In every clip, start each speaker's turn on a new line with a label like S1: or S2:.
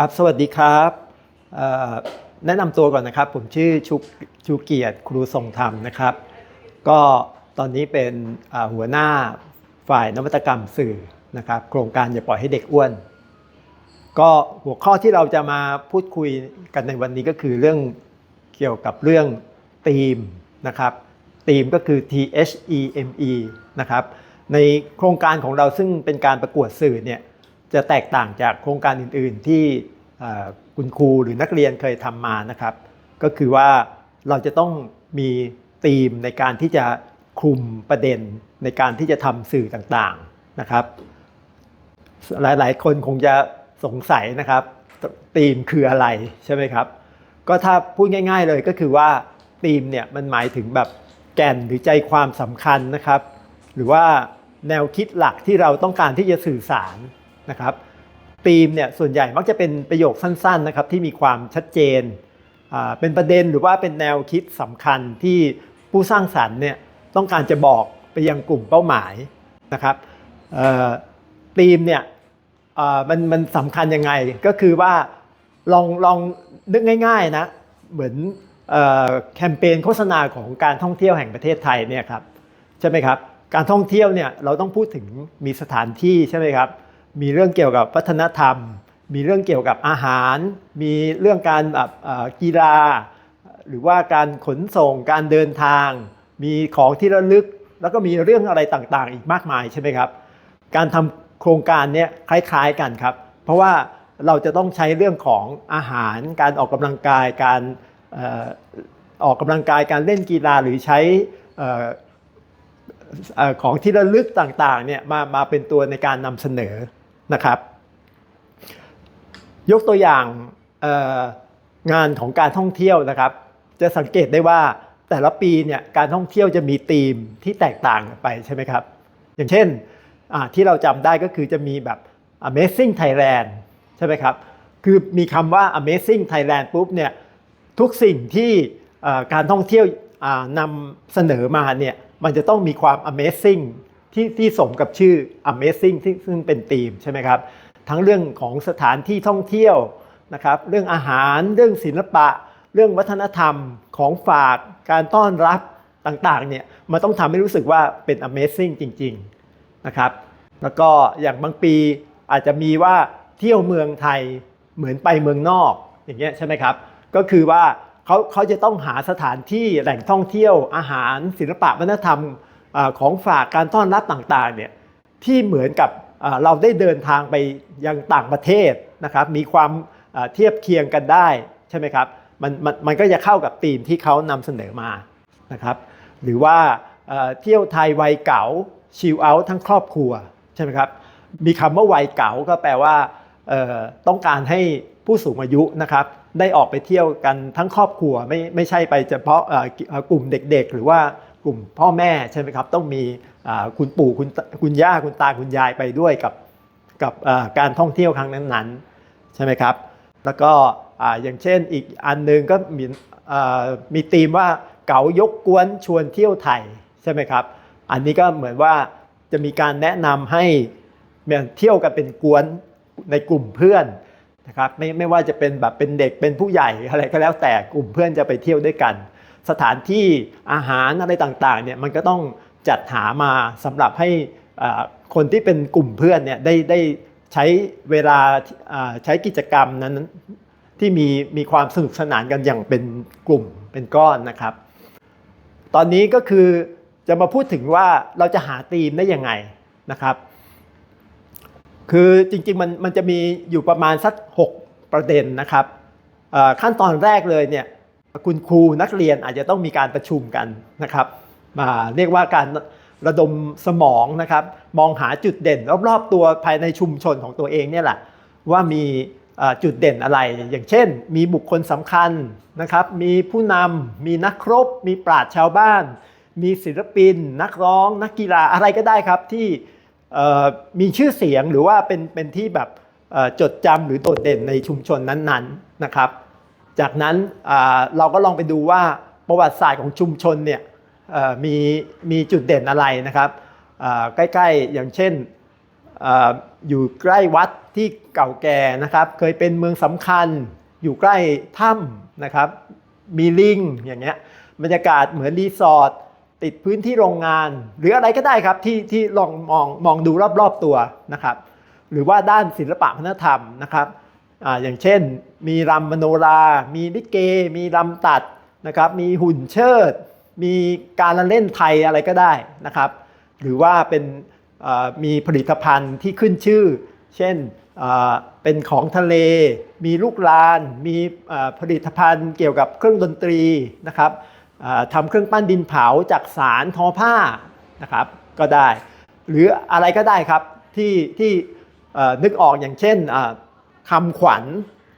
S1: ครับ สวัสดีครับ แนะนำตัวก่อนนะครับ ผมชื่อชุกชูเกียรติครูทรงธรรมนะครับ ก็ตอนนี้เป็นหัวหน้าฝ่ายนวัตกรรมสื่อนะครับ โครงการอย่าปล่อยให้เด็กอ้วน ก็หัวข้อที่เราจะมาพูดคุยกันในวันนี้ก็คือเรื่องเกี่ยวกับเรื่องธีมนะครับธีมก็คือ T H E M E นะครับ ในโครงการของเราซึ่งเป็นการประกวดสื่อเนี่ย จะแตกต่างจากโครงการอื่น ๆ ที่คุณครูหรือนักเรียนเคยทำมานะครับ ก็คือว่าเราจะต้องมีธีมในการที่จะคลุมประเด็นในการที่จะทำสื่อต่างๆนะครับ หลายๆ คนคงจะสงสัยนะครับธีมคืออะไรใช่ไหมครับ ก็ถ้าพูดง่าย ๆเลยก็คือว่าธีมเนี่ยมันหมายถึงแบบแก่นหรือใจความสำคัญนะครับ หรือว่าแนวคิดหลักที่เราต้องการที่จะสื่อสาร นะครับธีมเนี่ยส่วนใหญ่มักจะเป็นประโยคสั้นๆนะครับที่มีความชัดเจน เป็นประเด็นหรือว่าเป็นแนวคิดสำคัญที่ผู้สร้างสรรค์เนี่ยต้องการจะบอกไปยังกลุ่มเป้าหมายนะครับธีมเนี่ยมันมันสำคัญยังไงก็คือว่าลองลองนึกง่ายๆนะเหมือนอแคมเปญโฆษณาของการท่องเที่ยวแห่งประเทศไทยเนี่ยครับใช่ไหมครับการท่องเที่ยวเนี่ยเราต้องพูดถึงมีสถานที่ใช่ไหมครับ มีเรื่องเกี่ยวกับวัฒนธรรม มีเรื่องเกี่ยวกับอาหาร มีเรื่องการแบบกีฬา หรือว่าการขนส่งการเดินทาง มีของที่ระลึก แล้วก็มีเรื่องอะไรต่างๆ อีกมากมายใช่ไหมครับ การทำโครงการเนี้ยคล้ายๆกันครับ เพราะว่าเราจะต้องใช้เรื่องของอาหาร การออกกำลังกาย การออกกำลังกาย การเล่นกีฬาหรือใช้ของที่ระลึกต่างๆเนี่ยมามาเป็นตัวในการนำเสนอ นะครับ ยกตัวอย่างงานของการท่องเที่ยวนะครับ จะสังเกตได้ว่าแต่ละปีเนี่ยการท่องเที่ยวจะมีธีมที่แตกต่างกันไปใช่ไหมครับ อย่างเช่นที่เราจำได้ก็คือจะมีแบบ Amazing Thailand ใช่ไหมครับ คือมีคำว่า Amazing Thailand ปุ๊บเนี่ยทุกสิ่งที่การท่องเที่ยวนำเสนอมาเนี่ยมันจะต้องมีความ Amazing ที่ที่สมกับชื่อ Amazing ที่ซึ่งเป็นธีมใช่ไหมครับ ทั้งเรื่องของสถานที่ท่องเที่ยวนะครับเรื่องอาหารเรื่องศิลปะ เรื่องวัฒนธรรมของฝากการต้อนรับต่างๆเนี่ยมันต้องทำให้รู้สึกว่าเป็น Amazing จริงๆนะครับ แล้วก็อย่างบางปีอาจจะมีว่าเที่ยวเมืองไทยเหมือนไปเมืองนอกอย่างเงี้ยใช่ไหมครับ ก็คือว่าเขาเขาจะต้องหาสถานที่แหล่งท่องเที่ยวอาหารศิลปะวัฒนธรรม ของฝากการต้อนรับต่างๆเนี่ยที่เหมือนกับเราได้เดินทางไปยังต่างประเทศนะครับมีความเทียบเคียงกันได้ใช่ไหมครับมันมันมันก็จะเข้ากับธีมที่เขานำเสนอมานะครับหรือว่าเที่ยวไทยวัยเก๋าชิลเอาท์ทั้งครอบครัวใช่ไหมครับมีคำว่าวัยเก๋าก็แปลว่าต้องการให้ผู้สูงอายุนะครับได้ออกไปเที่ยวกันทั้งครอบครัวไม่ไม่ใช่ไปเฉพาะกลุ่มเด็กๆ หรือว่า กลุ่มพ่อแม่ใช่ไหมครับต้องมีคุณปู่คุณคุณย่าคุณตาคุณยายไปด้วยกับกับการท่องเที่ยวครั้งนั้นๆใช่ไหมครับ แล้วก็อย่างเช่นอีกอันหนึงก็มีมีธีมว่าเก๋ายกกวนชวนเที่ยวไทยใช่ไหมครับ อันนี้ก็เหมือนว่าจะมีการแนะนำให้เนี่ยเที่ยวกันเป็นกวนในกลุ่มเพื่อนนะครับไม่ไม่ว่าจะเป็นแบบเป็นเด็กเป็นผู้ใหญ่อะไรก็แล้วแต่กลุ่มเพื่อนจะไปเที่ยวด้วยกัน สถานที่อาหารอะไรต่างๆเนี่ยมันก็ต้องจัดหามาสำหรับให้คนที่เป็นกลุ่มเพื่อนเนี่ยได้ได้ใช้เวลาใช้กิจกรรมนั้นที่มีมีความสนุกสนานกันอย่างเป็นกลุ่มเป็นก้อนนะครับ ตอนนี้ก็คือจะมาพูดถึงว่าเราจะหาธีมได้ยังไงนะครับ คือจริงๆมันมันจะมีอยู่ประมาณสัก 6 ประเด็นนะครับขั้นตอนแรกเลยเนี่ย คุณครูนักเรียนอาจจะต้องมีการประชุมกันนะครับมาเรียกว่าการระดมสมองนะครับ มองหาจุดเด่น รอบๆตัวภายในชุมชนของตัวเองเนี่ยแหละว่ามีจุดเด่นอะไร อย่างเช่น มีบุคคลสำคัญนะครับ มีผู้นำมีนักครบ มีปราชญ์ชาวบ้าน มีศิลปิน นักร้อง นักกีฬาอะไรก็ได้ครับที่มีชื่อเสียงหรือว่าเป็นเป็นที่แบบจดจำหรือโดดเด่นในชุมชนนั้นๆนะครับ จากนั้นเราก็ลองไปดูว่าประวัติศาสตร์ของชุมชนเนี่ยมีมีจุดเด่นอะไรนะครับใกล้ๆอย่างเช่นอาอยู่ใกล้วัดที่เก่าแก่นะครับ เคยเป็นเมืองสำคัญ อยู่ใกล้ถ้ำนะครับ มีลิงอย่างเงี้ยบรรยากาศเหมือนรีสอร์ทติดพื้นที่โรงงาน หรืออะไรก็ได้ครับที่ที่ลองมองมองดูรอบๆตัวนะครับ หรือว่าด้านศิลปะวัฒนธรรมนะครับ อาอย่างเช่น มีรำมโนรา มีลิเก มีรำตัดนะครับ มีหุ่นเชิด มีการละเล่นไทยอะไรก็ได้นะครับ หรือว่าเป็นมีผลิตภัณฑ์ที่ขึ้นชื่อ เช่นเป็นของทะเล มีลูกลาน มีผลิตภัณฑ์เกี่ยวกับเครื่องดนตรีนะครับทำเครื่องปั้นดินเผาจากสารทอผ้านะครับก็ได้ หรืออะไรก็ได้ครับที่ที่นึกออกอย่างเช่น คำขวัญ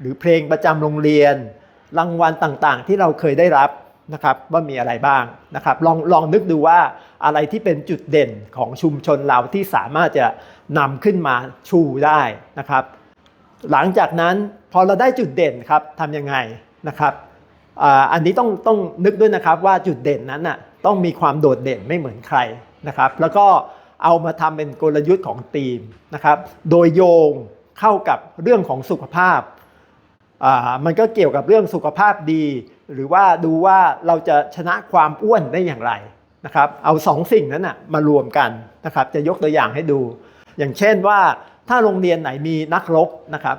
S1: หรือเพลงประจำโรงเรียน รางวัลต่างๆ ที่เราเคยได้รับนะครับว่ามีอะไรบ้างนะครับลองลองนึกดูว่าอะไรที่เป็นจุดเด่นของชุมชนเราที่สามารถจะนำขึ้นมาชูได้นะครับ หลังจากนั้นพอเราได้จุดเด่นครับทำยังไงนะครับอันนี้ต้องต้องนึกด้วยนะครับว่าจุดเด่นนั้นน่ะต้องมีความโดดเด่นไม่เหมือนใครนะครับ แล้วก็เอามาทำเป็นกลยุทธ์ของทีมนะครับ โดยโยง เข้ากับเรื่องของสุขภาพอ่ามันก็เกี่ยวกับเรื่องสุขภาพดี หรือว่าดูว่าเราจะชนะความอ้วนได้อย่างไรนะครับเอาสองสิ่งนั้นนะมารวมกันนะครับจะยกตัวอย่างให้ดู อย่างเช่นว่าถ้าโรงเรียนไหนมีนักรบนะครับ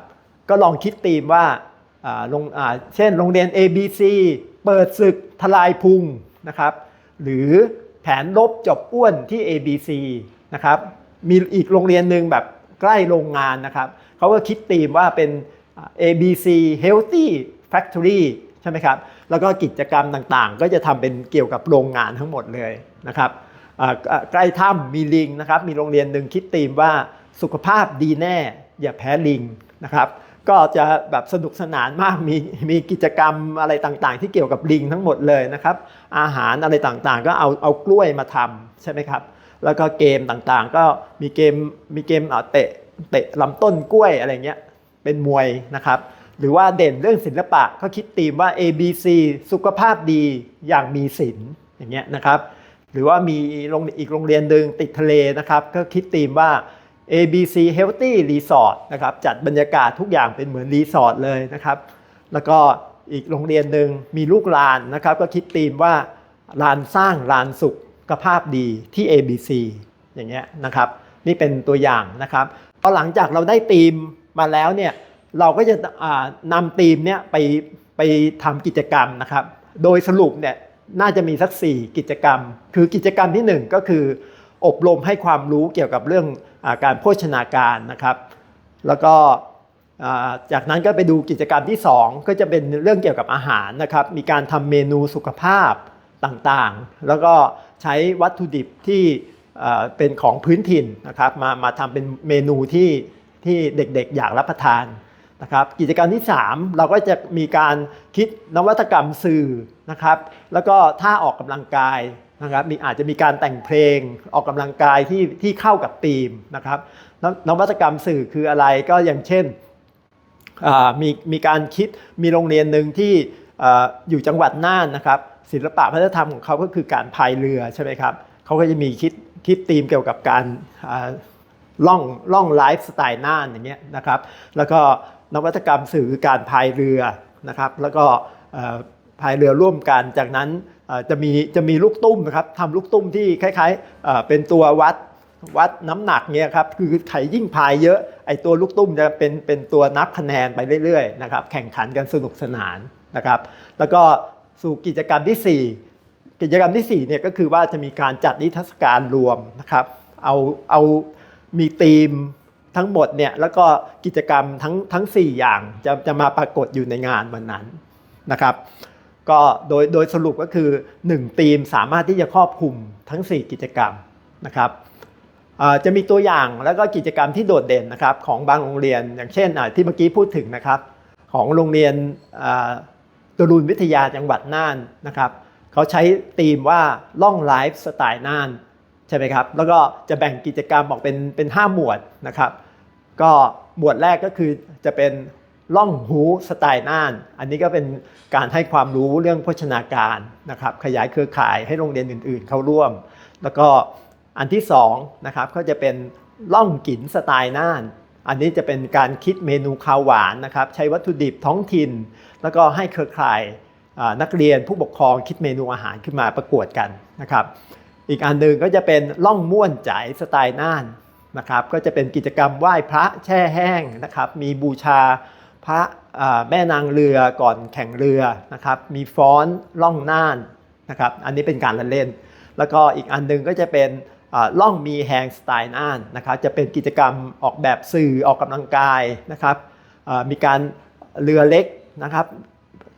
S1: ก็ลองคิดธีมว่าอ่าโรงอ่าเช่นโรงเรียน ABC เปิดศึกทลายพุงนะครับ หรือแผนรบจบอ้วนที่ ABC นะครับมีอีกโรงเรียนหนึ่งแบบใกล้โรงงานนะครับ เขาก็คิดธีมว่าเป็น ABC Healthy Factory ใช่ไหมครับ แล้วก็กิจกรรมต่างๆ ก็จะทำเป็นเกี่ยวกับโรงงานทั้งหมดเลยนะครับใกล้ถ้ำมีลิงนะครับ มีโรงเรียนหนึ่งคิดธีมว่าสุขภาพดีแน่ อย่าแพ้ลิงนะครับ ก็จะแบบสนุกสนานมาก มีมีกิจกรรมอะไรต่างๆ ที่เกี่ยวกับลิงทั้งหมดเลยนะครับ อาหารอะไรต่างๆ ก็เอาเอากล้วยมาทำใช่ไหมครับ แล้วก็เกมต่างๆ ก็มีเกมมีเกมเตะ เตะลำต้นกล้วยอะไรเงี้ยเป็นมวยนะครับ หรือว่าเด่นเรื่องศิลปะเขาคิดธีมว่า ABC สุขภาพดีอย่างมีศิลอย่างเงี้ยนะครับหรือว่ามีโรงอีกโรงเรียนหนึ่งติดทะเลนะครับ ก็คิดธีมว่า ABC Healthy Resort นะครับจัดบรรยากาศทุกอย่างเป็นเหมือนรีสอร์ทเลยนะครับ แล้วก็อีกโรงเรียนหนึ่งมีลูกลานนะครับ ก็คิดธีมว่าลานสร้างลานสุขภาพดีที่ ABC อย่างเงี้ยนะครับ นี่เป็นตัวอย่างนะครับ พอหลังจากเราได้ธีมมาแล้วเนี่ยเราก็จะนำธีมเนี่ยไปไปทำกิจกรรมนะครับ โดยสรุปเนี่ยน่าจะมีสัก 4 กิจกรรม คือกิจกรรมทีหนึ่1 ก็คือ อบรมให้ความรู้เกี่ยวกับเรื่องอการโภชนาการนะครับ แล้วก็จากนั้นก็ไปดูกิจกรรมที่ 2 ก็จะเป็นเรื่องเกี่ยวกับอาหารนะครับ มีการทำเมนูสุขภาพต่างๆ แล้วก็ใช้วัตถุดิบที่ เป็นของพื้นถิ่นนะครับมามาทำเป็นเมนูที่ที่เด็กๆอยากรับประทานนะครับกิจกรรมที่ 3 เราก็จะมีการคิดนวัตกรรมสื่อนะครับ แล้วก็ท่าออกกำลังกายนะครับมีอาจจะมีการแต่งเพลงออกกำลังกายที่ที่เข้ากับธีมนะครับนนวัตกรรมสื่อคืออะไรก็อย่างเช่นมีมีการคิดมีโรงเรียนหนึ่งที่ออยู่จังหวัดน่านนะครับ ศิลปะวัฒนธรรมของเขาก็คือการพายเรือใช่ไหมครับเขาก็จะมีคิด คิดธีมเกี่ยวกับการล่องล่องไลฟ์สไตล์น่านอย่างเงี้ยนะครับ แล้วก็นวัตกรรมสื่อคือการพายเรือนะครับ แล้วก็พายเรือร่วมกัน จากนั้นจะมีจะมีลูกตุ้มนะครับทำลูกตุ้มที่คล้ายๆเป็นตัววัดวัดน้ำหนักเนี่ยครับคือใครยิ่งพายเยอะไอตัวลูกตุ้มจะเป็นเป็นตัวนับคะแนนไปเรื่อยๆนะครับแข่งขันกันสนุกสนานนะครับ แล้วก็สู่กิจกรรมทีสี่4 กิจกรรมที่ 4เนี่ยก็คือว่าจะมีการจัดนิทรรศการรวมนะครับ เอาเอามีธีมทั้งหมดเนี่ยแล้วก็กิจกรรมทั้งทั้ง 4 อย่างจะจะมาปรากฏอยู่ในงานวันนั้นนะครับ ก็โดยโดยสรุปก็คือ1ทีมสามารถที่จะครอบคลุมทั้ง 4 กิจกรรมนะครับจะมีตัวอย่างแล้วก็กิจกรรมที่โดดเด่นนะครับของบางโรงเรียน อย่างเช่นที่เมื่อกี้พูดถึงนะครับ ของโรงเรียนอ่าตรุนวิทยาจังหวัดน่านนะครับ เขาใช้ธีมว่าล่องไลฟ์สไตล์น่านใช่ไหมครับ แล้วก็จะแบ่งกิจกรรมออกเป็นเป็นห้าหมวดนะครับ ก็หมวดแรกก็คือจะเป็นล่องหูสไตล์น่าน อันนี้ก็เป็นการให้ความรู้เรื่องโภชนาการนะครับ ขยายเครือข่ายให้โรงเรียนอื่น ๆ เข้าร่วม แล้วก็อันที่สองนะครับก็จะเป็นล่องกินสไตล์น่าน อันนี้จะเป็นการคิดเมนูข้าวหวานนะครับ ใช้วัตถุดิบท้องถิ่น แล้วก็ให้เครือข่าย นักเรียนผู้ปกครองคิดเมนูอาหารขึ้นมาประกวดกันนะครับ อีกอันหนึ่งก็จะเป็นล่องม่วนจ่ายสไตล์น่านนะครับ ก็จะเป็นกิจกรรมไหว้พระแช่แห้งนะครับ มีบูชาพระแม่นางเรือก่อนแข่งเรือนะครับ มีฟ้อนล่องน่านนะครับ อันนี้เป็นการละเล่น แล้วก็อีกอันหนึงก็จะเป็นล่องมีแฮงสไตล์น่านนะครับ จะเป็นกิจกรรมออกแบบสื่อออกกำลังกายนะครับ มีการเรือเล็กนะครับ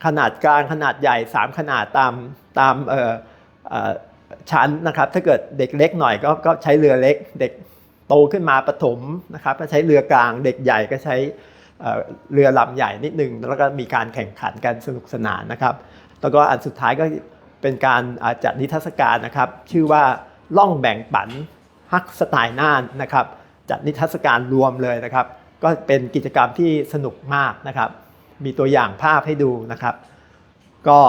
S1: ขนาดกลางขนาดใหญ่ 3 ขนาดตามตามชั้นนะครับ ถ้าเกิดเด็กเล็กหน่อยก็ก็ใช้เรือเล็ก เด็กโตขึ้นมาประถมนะครับก็ใช้เรือกลาง เด็กใหญ่ก็ใช้เรือลำใหญ่นิดนึง แล้วก็มีการแข่งขันกันสนุกสนานนะครับ แล้วก็อันสุดท้ายก็เป็นการจัดนิทรรศการนะครับ ชื่อว่าล่องแบ่งปันฮักสไตล์น่านนะครับ จัดนิทรรศการรวมเลยนะครับ ก็เป็นกิจกรรมที่สนุกมากนะครับ มีตัวอย่างภาพให้ดูนะครับ ก็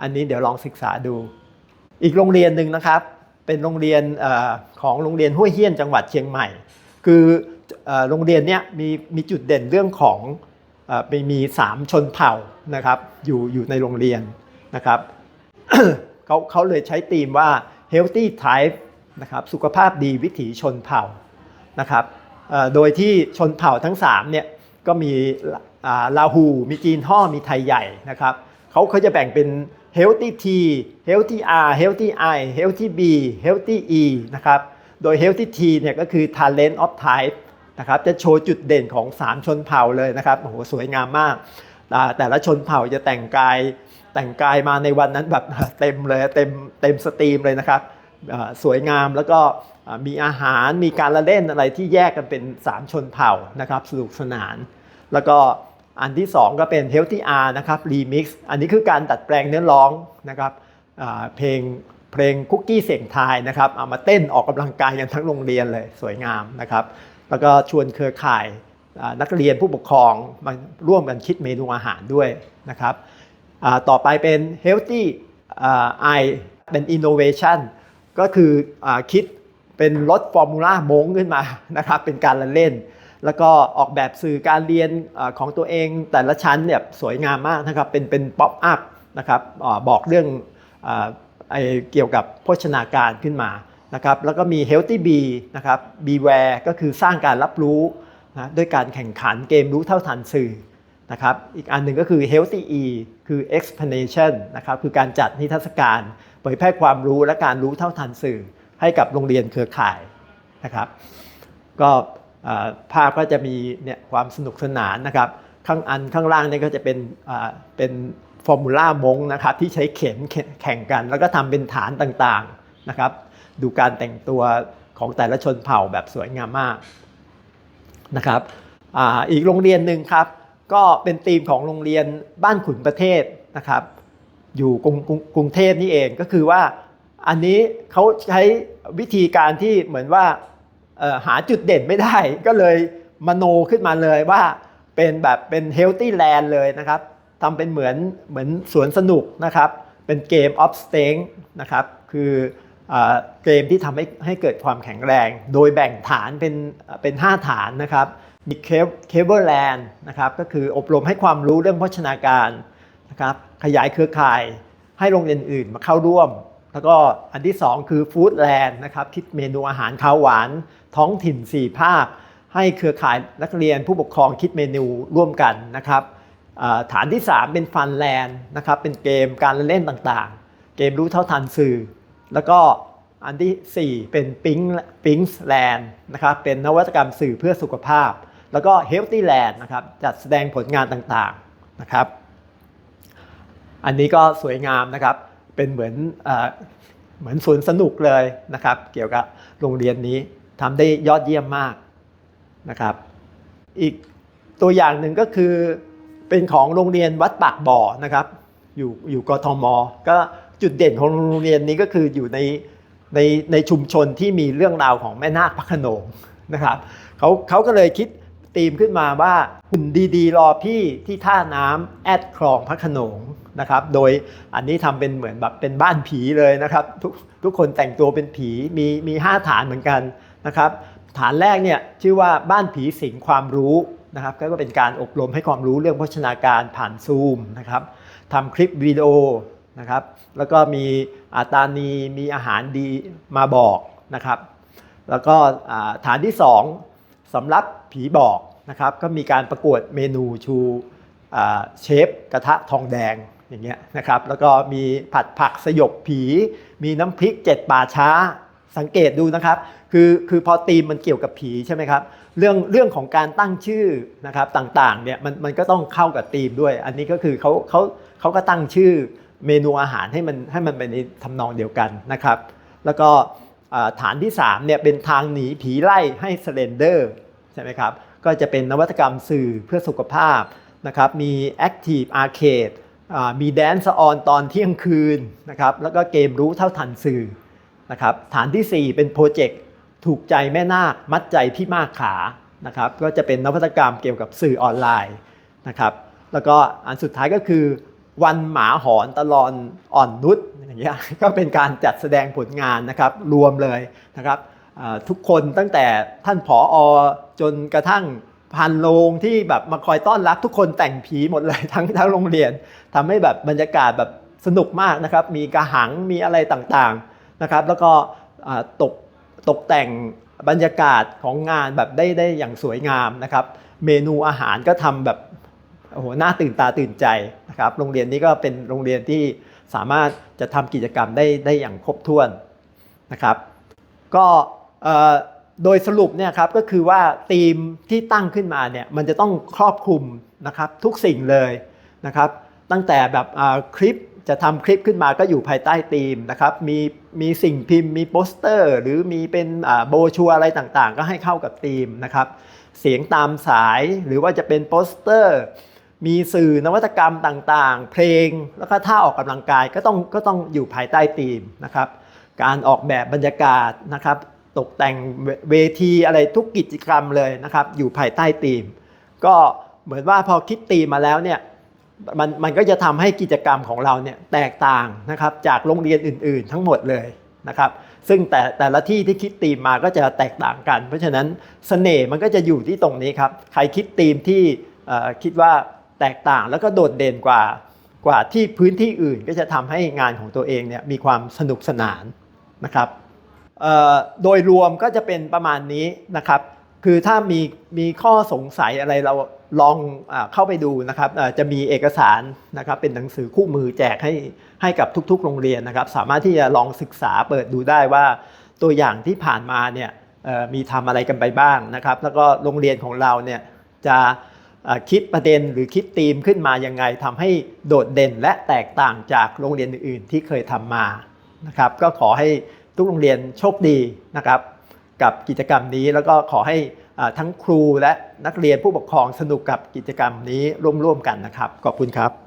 S1: อันนี้เดี๋ยวลองศึกษาดู อีกโรงเรียนหนึ่งนะครับ เป็นโรงเรียนอของโรงเรียนห้วยเฮี้ยนจังหวัดเชียงใหม่ คือโรงเรียนเนี้ยมีมีจุดเด่นเรื่องของอไปมี3ชนเผ่านะครับอยู่อยู่ในโรงเรียนนะครับเขาเขาเลยใช้ธีมว่า healthy type นะครับสุขภาพดีวิถีชนเผ่านะครับโดยที่ชนเผ่าทั้ง3เนี่ยก็มี ลาหูมีจีนห่อมีไทยใหญ่นะครับเขาเขาจะแบ่งเป็น healthy T healthy R healthy I healthy B healthy E นะครับโดย healthy T เนี่ยก็คือ talent of type นะครับจะโชว์จุดเด่นของ 3 ชนเผ่าเลยนะครับโอ้โหสวยงามมาก แต่ละชนเผ่าจะแต่งกายแต่งกายมาในวันนั้นแบบเต็มเลยเต็มเต็มสตรีมเลยนะครับสวยงามแล้วก็มีอาหารมีการละเล่นอะไรที่แยกกันเป็น 3 ชนเผ่านะครับสนุกสนาน แล้วก็ อันที่ 2 ก็เป็น Healthy R นะครับ Remix อันนี้คือการดัดแปลงเนื้อร้องนะครับเพลงเพลงคุกกี้เสียงทายนะครับเอามาเต้นออกกำลังกายกันทั้งโรงเรียนเลยสวยงามนะครับ แล้วก็ชวนเครือข่ายนักเรียนผู้ปกครองมาร่วมกันคิดเมนูอาหารด้วยนะครับต่อไปเป็น healthy I เป็น innovation ก็คืออคิดเป็นรถฟอร์มูล่ามงขึ้นมานะครับเป็นการละเล่น แล้วก็ออกแบบสื่อการเรียนอของตัวเอง แต่ละชั้นเนี่ยสวยงามมากนะครับ เป็นเป็นป๊อปอัพนะครับอบอกเรื่องอไอเกี่ยวกับโภชนาการขึ้นมานะครับ แล้วก็มี healthy B นะครับ beware ก็คือสร้างการรับรู้นะด้วยการแข่งขันเกมรู้เท่าทันสื่อนะครับอีกอันหนึ่งก็คือ healthy e คือ explanation นะครับคือการจัดนิทรรศการเผยแพร่ความรู้และการรู้เท่าทันสื่อให้กับโรงเรียนเครือข่ายนะครับ ก็ ภาพก็จะมีเนี่ยความสนุกสนานนะครับ ข้างอันข้างล่างนี่ก็จะเป็นเป็นฟอร์มูล่ามงนะครับที่ใช้เข็นแข่งกัน แล้วก็ทำเป็นฐานต่างๆนะครับ ดูการแต่งตัวของแต่ละชนเผ่าแบบสวยงามมากนะครับออีกโรงเรียนหนึ่งครับ ก็เป็นธีมของโรงเรียนบ้านขุนประเทศนะครับ อยู่กรุงกรุงกรุงเทพนี่เองก็คือว่าอันนี้เขาใช้วิธีการที่เหมือนว่า หาจุดเด่นไม่ได้ก็เลยมโนขึ้นมาเลยว่าเป็นแบบเป็นเฮลตี้แลนด์เลยนะครับทำเป็นเหมือนเหมือนสวนสนุกนะครับ เป็นเกมออฟสเตงนะครับคืออเกมที่ทำให้ให้เกิดความแข็งแรง โดยแบ่งฐานเป็นเป็น 5 ฐานนะครับ มีเคเบิลแลนด์นะครับก็คืออบรมให้ความรู้เรื่องโภชนาการนะครับขยายเครือข่ายให้โรงเรียนอื่นมาเข้าร่วม แล้วก็อันที่ 2 คือฟู้ดแลนด์นะครับคิดเมนูอาหารข้าวหวาน ท้องถิ่น 4 ภาค ให้เครือข่ายนักเรียนผู้ปกครองคิดเมนูร่วมกันนะครับฐานที่ 3 เป็นฟันแลนด์นะครับเป็นเกมการเล่นต่างๆ เกมรู้เท่าทันสื่อ แล้วก็อันทีสี่4 เป็นปิงปิงส์แลนด์นะครับเป็นนวัตกรรมสื่อเพื่อสุขภาพ แล้วก็ Healthy Land นะครับจัดแสดงผลงานต่างๆนะครับ อันนี้ก็สวยงามนะครับเป็นเหมือนอเหมือนสวนสนุกเลยนะครับ เกี่ยวกับโรงเรียนนี้ ทำได้ยอดเยี่ยมมากนะครับ อีกตัวอย่างหนึ่งก็คือเป็นของโรงเรียนวัดปากบ่อนะครับ อยู่อยู่กทม ก็จุดเด่นของโรงเรียนนี้ก็คืออยู่ในในในชุมชนที่มีเรื่องราวของแม่นาคพระโขนงนะครับเขาเขาก็เลยคิดธีมขึ้นมาว่าหุ่นดีๆ รอพี่ที่ท่าน้ำแอดคลองพระโขนงนะครับ โดยอันนี้ทำเป็นเหมือนแบบเป็นบ้านผีเลยนะครับ ทุกทุกคนแต่งตัวเป็นผีมีมีห้าฐานเหมือนกัน นะครับฐานแรกเนี่ยชื่อว่าบ้านผีสิงความรู้นะครับก็เป็นการอบรมให้ความรู้เรื่องโภชนาการผ่านซูมนะครับทำคลิปวิดีโอนะครับแล้วก็มีอาตานีมีอาหารดีมาบอกนะครับแล้วก็ฐานที่ 2สำรับผีบอกนะครับก็มีการประกวดเมนูชูเชฟกระทะทองแดงอย่างเงี้ยนะครับแล้วก็มีผัดผักสยบผี มีน้ำพริกเจ็ดป่าช้า สังเกตดูนะครับ คือคือพอธีมมันเกี่ยวกับผีใช่ไหมครับ เรื่องเรื่องของการตั้งชื่อนะครับต่างๆเนี่ยมันมันก็ต้องเข้ากับธีมด้วย อันนี้ก็คือเขาเขาเขาก็ตั้งชื่อเมนูอาหารให้มันให้มันเป็นในทำนองเดียวกันนะครับ แล้วก็ฐานที่3เนี่ยเป็นทางหนีผีไล่ให้สเลนเดอร์ใช่ไหมครับ ก็จะเป็นนวัตกรรมสื่อเพื่อสุขภาพนะครับ มี Active Arcade มีแดนซ์ออนตอนเที่ยงคืนนะครับ แล้วก็เกมรู้เท่าทันสื่อ นะครับฐานทีสี่ 4 เป็นโปรเจกต์ถูกใจแม่นาคมัดใจพี่มากขานะครับก็จะเป็นนวัตกรรมเกี่ยวกับสื่อออนไลน์นะครับแล้วก็อันสุดท้ายก็คือวันหมาหอนตลอนอ่อนนุชอย่างเงี้ยก็เป็นการจัดแสดงผลงานนะครับรวมเลยนะครับทุกคนตั้งแต่ท่านผออจนกระทั่งพันโรงที่แบบมาคอยต้อนรับทุกคนแต่งผีหมดเลยทั้งทั้งโรงเรียนทำให้แบบบรรยากาศแบบสนุกมากนะครับ มีกระหังมีอะไรต่างๆ นะครับแล้วก็ตกตกแต่งบรรยากาศของงานแบบได้ได้อย่างสวยงามนะครับ เมนูอาหารก็ทำแบบโอ้โหน่าตื่นตาตื่นใจนะครับโรงเรียนนี้ก็เป็นโรงเรียนที่สามารถจะทำกิจกรรมได้ได้อย่างครบถ้วนนะครับ ก็โดยสรุปเนี่ยครับก็คือว่าธีมที่ตั้งขึ้นมาเนี่ยมันจะต้องครอบคลุมนะครับทุกสิ่งเลยนะครับ ตั้งแต่แบบคลิป จะทำคลิปขึ้นมาก็อยู่ภายใต้ธีมนะครับมีมีสิ่งพิมพ์มีโปสเตอร์ หรือมีเป็นอ่าโบชัวอะไรต่างๆ ก็ให้เข้ากับธีมนะครับเสียงตามสายหรือว่าจะเป็นโปสเตอร์ มีสื่อนวัตกรรมต่างๆ เพลงแล้วก็ท่าออกกำลังกายก็ต้องก็ต้องอยู่ภายใต้ธีมนะครับการออกแบบบรรยากาศนะครับตกแต่งเวเวทีอะไรทุกกิจกรรมเลยนะครับอยู่ภายใต้ธีม ก็เหมือนว่าพอคิดธีมมาแล้วเนี่ย มันมันก็จะทำให้กิจกรรมของเราเนี่ยแตกต่างนะครับจากโรงเรียนอื่น ๆ ทั้งหมดเลยนะครับ ซึ่งแต่แต่ละที่ที่คิดธีมมาก็จะแตกต่างกัน เพราะฉะนั้นเสน่ห์มันก็จะอยู่ที่ตรงนี้ครับ ใครคิดธีมที่คิดว่าแตกต่างแล้วก็โดดเด่นกว่ากว่าที่พื้นที่อื่นก็จะทำให้งานของตัวเองเนี่ยมีความสนุกสนานนะครับโดยรวมก็จะเป็นประมาณนี้นะครับ คือถ้ามีมีข้อสงสัยอะไรเรา ลองอเข้าไปดูนะครับจะมีเอกสารนะครับเป็นหนังสือคู่มือแจกให้ให้กับทุกๆ โรงเรียนนะครับ สามารถที่จะลองศึกษาเปิดดูได้ว่า ตัวอย่างที่ผ่านมาเนี่ยมีทำอะไรกันไปบ้างนะครับ แล้วก็โรงเรียนของเราเนี่ยจะคิดประเด็นหรือคิดธีมขึ้นมายังไงทำให้โดดเด่นและแตกต่างจากโรงเรียนอื่น ๆ ที่เคยทำมานะครับ ก็ขอให้ทุกโรงเรียนโชคดีนะครับ กับกิจกรรมนี้ แล้วก็ขอให้ทั้งครูและนักเรียนผู้ปกครองสนุกกับกิจกรรมนี้ร่วมๆกันนะครับ ขอบคุณครับ